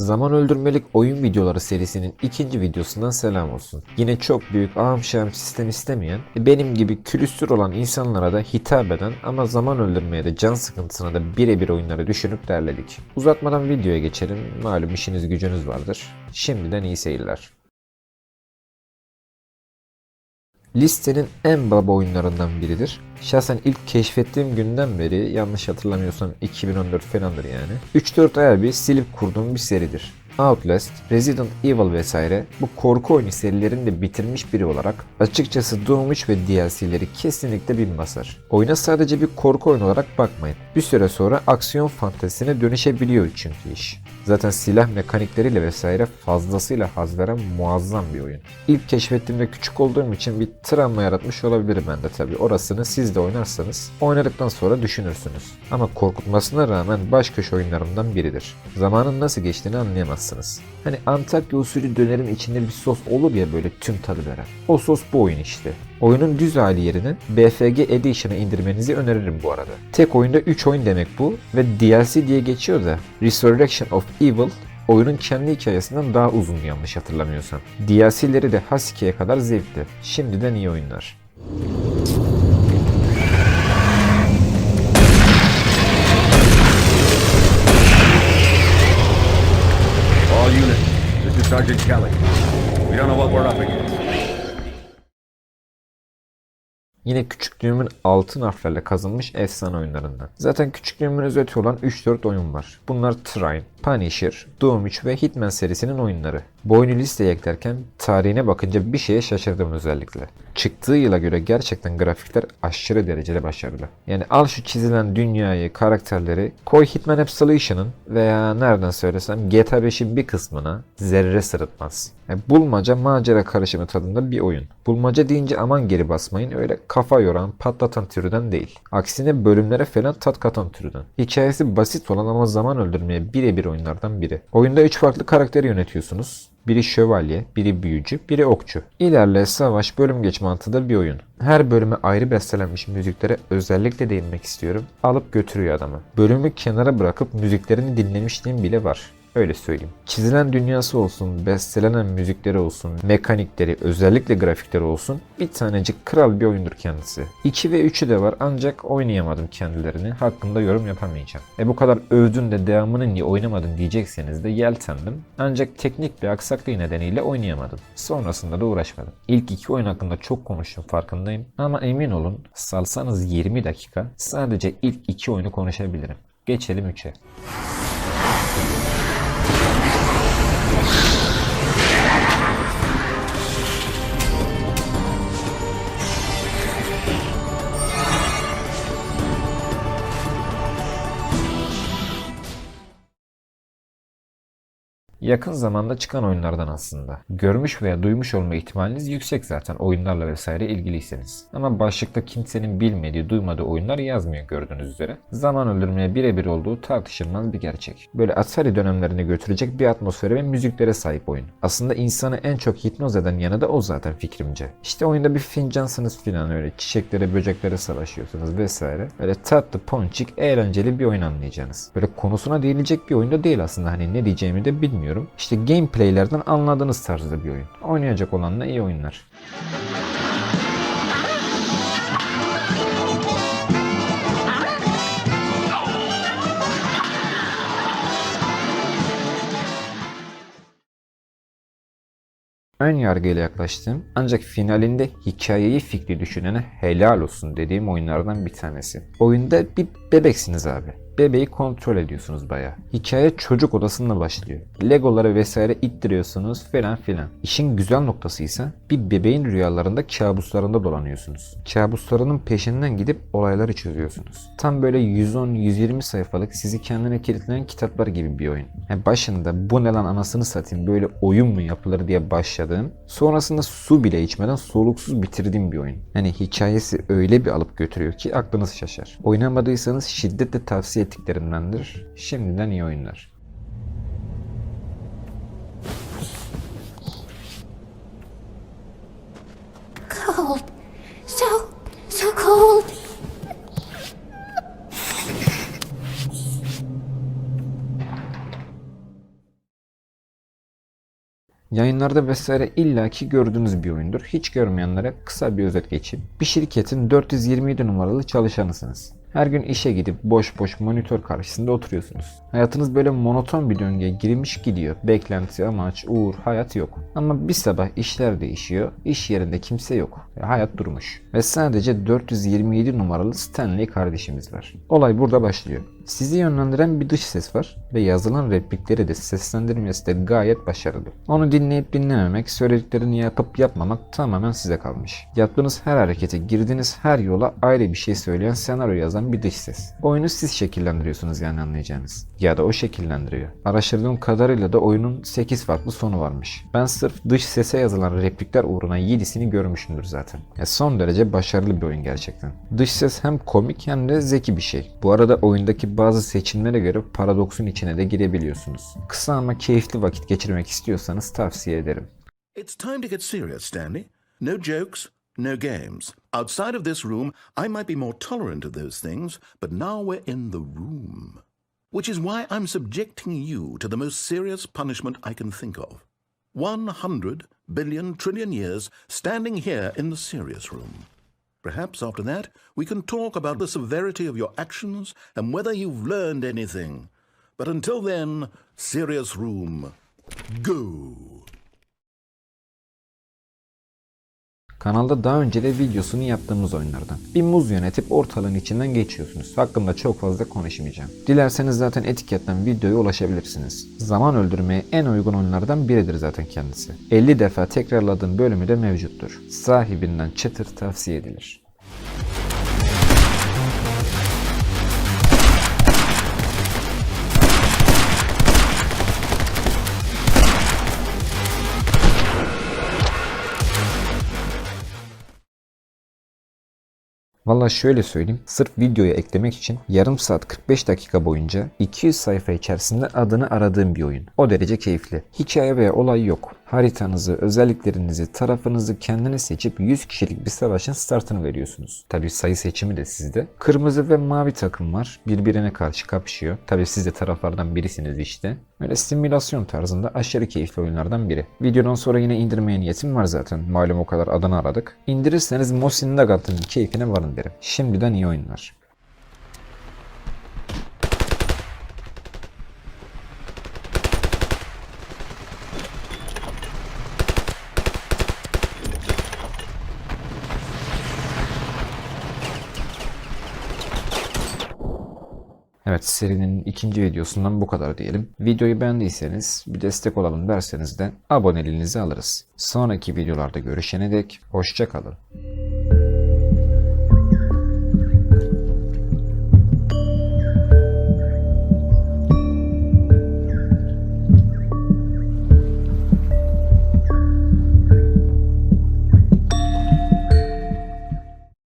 Zaman öldürmelik oyun videoları serisinin ikinci videosundan selam olsun. Yine çok büyük ağım şahım sistem istemeyen, benim gibi külüstür olan insanlara da hitap eden ama zaman öldürmeye de can sıkıntısına da birebir oyunları düşünüp derledik. Uzatmadan videoya geçelim. Malum işiniz gücünüz vardır. Şimdiden iyi seyirler. Listenin en baba oyunlarından biridir. Şahsen ilk keşfettiğim günden beri yanlış hatırlamıyorsam 2014 falandır yani. 3-4 aya bir silip kurduğum bir seridir. Outlast, Resident Evil vesaire bu korku oyunu serilerini de bitirmiş biri olarak açıkçası Doom 3 ve DLC'leri kesinlikle bin basar. Oyuna sadece bir korku oyunu olarak bakmayın. Bir süre sonra aksiyon fantezisine dönüşebiliyor çünkü iş. Zaten silah mekanikleriyle vesaire fazlasıyla haz veren muazzam bir oyun. İlk keşfettiğimde küçük olduğum için bir travma yaratmış olabilir bende tabi. Orasını siz de oynarsanız oynadıktan sonra düşünürsünüz. Ama korkutmasına rağmen baş köşe oyunlarımdan biridir. Zamanın nasıl geçtiğini anlayamazsınız. Hani Antakya usulü dönerin içinde bir sos olur ya böyle tüm tadı veren. O sos bu oyun işte. Oyunun düz hali yerine BFG Edition'a indirmenizi öneririm bu arada. Tek oyunda 3 oyun demek bu ve DLC diye geçiyor da Resurrection of Evil oyunun kendi hikayesinden daha uzun yanlış hatırlamıyorsam. DLC'leri de Hasike'ye kadar zevkli. Şimdiden iyi oyunlar. All units, this is Sergeant Kelly. We don't know what we're up against. Yine küçüklüğümün altın harflerle kazınmış efsane oyunlarından. Zaten küçüklüğümün özeti olan 3-4 oyun var. Bunlar Trine, Punisher, Doom 3 ve Hitman serisinin oyunları. Bu oyunu listeye eklerken tarihine bakınca bir şeye şaşırdım özellikle. Çıktığı yıla göre gerçekten grafikler aşırı derecede başarılı. Yani al şu çizilen dünyayı, karakterleri, koy Hitman Absolution'ın veya nereden söylesem GTA 5'in bir kısmına zerre sırıtmaz. Yani bulmaca macera karışımı tadında bir oyun. Bulmaca deyince aman geri basmayın öyle kafa yoran, patlatan türden değil. Aksine bölümlere falan tat katan türden. Hikayesi basit olan ama zaman öldürmeye birebir oyunlardan biri. Oyunda 3 farklı karakteri yönetiyorsunuz. Biri şövalye, biri büyücü, biri okçu. İlerle, savaş, bölüm geç mantığı da bir oyun. Her bölüme ayrı bestelenmiş müziklere özellikle değinmek istiyorum. Alıp götürüyor adamı. Bölümü kenara bırakıp müziklerini dinlemişliğim bile var. Öyle söyleyeyim. Çizilen dünyası olsun, bestelenen müzikleri olsun, mekanikleri, özellikle grafikleri olsun bir tanecik kral bir oyundur kendisi. 2 ve 3'ü de var ancak oynayamadım kendilerini. Hakkında yorum yapamayacağım. E bu kadar övdün de devamını niye oynamadın diyecekseniz de yeltendim. Ancak teknik bir aksaklığı nedeniyle oynayamadım. Sonrasında da uğraşmadım. İlk iki oyun hakkında çok konuştum farkındayım. Ama emin olun salsanız 20 dakika sadece ilk iki oyunu konuşabilirim. Geçelim 3'e. Yakın zamanda çıkan oyunlardan aslında. Görmüş veya duymuş olma ihtimaliniz yüksek zaten oyunlarla vesaire ilgiliyseniz. Ama başlıkta kimsenin bilmediği, duymadığı oyunlar yazmıyor gördüğünüz üzere. Zaman öldürmeye birebir olduğu tartışılmaz bir gerçek. Böyle Atari dönemlerine götürecek bir atmosfere ve müziklere sahip oyun. Aslında insanı en çok hipnoz eden yanı da o zaten fikrimce. İşte oyunda bir fincansınız filan öyle çiçeklere, böceklere savaşıyorsunuz vesaire. Böyle tatlı, ponçik, eğlenceli bir oyun anlayacağınız. Böyle konusuna değinilecek bir oyunda değil aslında hani ne diyeceğimi de bilmiyorum. İşte gameplaylerden anladığınız tarzda bir oyun. Oynayacak olanla iyi oyunlar. Ön yargıyla yaklaştığım ancak finalinde hikayeyi fikri düşünene helal olsun dediğim oyunlardan bir tanesi. Oyunda bir bebeksiniz abi. Bebeği kontrol ediyorsunuz baya. Hikaye çocuk odasında başlıyor. Legoları vesaire ittiriyorsunuz falan filan. İşin güzel noktası ise bir bebeğin rüyalarında kabuslarında dolanıyorsunuz. Kabuslarının peşinden gidip olayları çözüyorsunuz. Tam böyle 110-120 sayfalık sizi kendine kilitleyen kitaplar gibi bir oyun. Yani başında bu ne lan anasını satayım böyle oyun mu yapılır diye başladığım, sonrasında su bile içmeden soluksuz bitirdiğim bir oyun. Yani hikayesi öyle bir alıp götürüyor ki aklınız şaşar. Oynamadıysanız şiddetle tavsiye ettiklerimdendir. Şimdiden iyi oyunlar. Yayınlarda vesaire illaki gördüğünüz bir oyundur. Hiç görmeyenlere kısa bir özet geçeyim. Bir şirketin 427 numaralı çalışanısınız. Her gün işe gidip boş boş monitör karşısında oturuyorsunuz. Hayatınız böyle monoton bir döngüye girmiş gidiyor. Beklenti, amaç, uğur, hayat yok. Ama bir sabah işler değişiyor. İş yerinde kimse yok. Ve hayat durmuş. Ve sadece 427 numaralı Stanley kardeşimiz var. Olay burada başlıyor. Sizi yönlendiren bir dış ses var ve yazılan replikleri de seslendirmesi de gayet başarılı. Onu dinleyip dinlememek, söylediklerini yapıp yapmamak tamamen size kalmış. Yaptığınız her harekete, girdiğiniz her yola ayrı bir şey söyleyen senaryo yazan bir dış ses. Oyunu siz şekillendiriyorsunuz yani anlayacağınız. Ya da o şekillendiriyor. Araştırdığım kadarıyla da oyunun 8 farklı sonu varmış. Ben sırf dış sese yazılan replikler uğruna 7'sini görmüşümdür zaten. Ya son derece başarılı bir oyun gerçekten. Dış ses hem komik hem de zeki bir şey. Bu arada oyundaki bazı seçimlere göre paradoksun içine de girebiliyorsunuz. Kısa ama keyifli vakit geçirmek istiyorsanız tavsiye ederim. It's time to get serious, Stanley. No jokes, no games. Outside of this room, I might be more tolerant of those things, but now we're in the room. Which is why I'm subjecting you to the most serious punishment I can think of. 100 billion trillion years standing here in the serious room. Perhaps after that, we can talk about the severity of your actions and whether you've learned anything. But until then, serious room, go. Kanalda daha önce de videosunu yaptığımız oyunlardan. Bir muz yönetip ortalığın içinden geçiyorsunuz. Hakkında çok fazla konuşmayacağım. Dilerseniz zaten etiketten videoya ulaşabilirsiniz. Zaman öldürmeye en uygun oyunlardan biridir zaten kendisi. 50 defa tekrarladığım bölümü de mevcuttur. Sahibinden çıtır tavsiye edilir. Valla şöyle söyleyeyim. Sırf videoya eklemek için yarım saat 45 dakika boyunca 200 sayfa içerisinde adını aradığım bir oyun. O derece keyifli. Hikaye veya olay yok. Haritanızı, özelliklerinizi, tarafınızı kendiniz seçip 100 kişilik bir savaşın startını veriyorsunuz. Tabi sayı seçimi de sizde. Kırmızı ve mavi takım var. Birbirine karşı kapışıyor. Tabi siz de taraflardan birisiniz işte. Böyle simülasyon tarzında aşırı keyifli oyunlardan biri. Videodan sonra yine indirmeye niyetim var zaten. Malum o kadar adını aradık. İndirirseniz Mosin Nagant'ın keyfine varın derim. Şimdiden iyi oyunlar. Evet serinin ikinci videosundan bu kadar diyelim. Videoyu beğendiyseniz bir destek olalım derseniz de aboneliğinizi alırız. Sonraki videolarda görüşene dek hoşçakalın.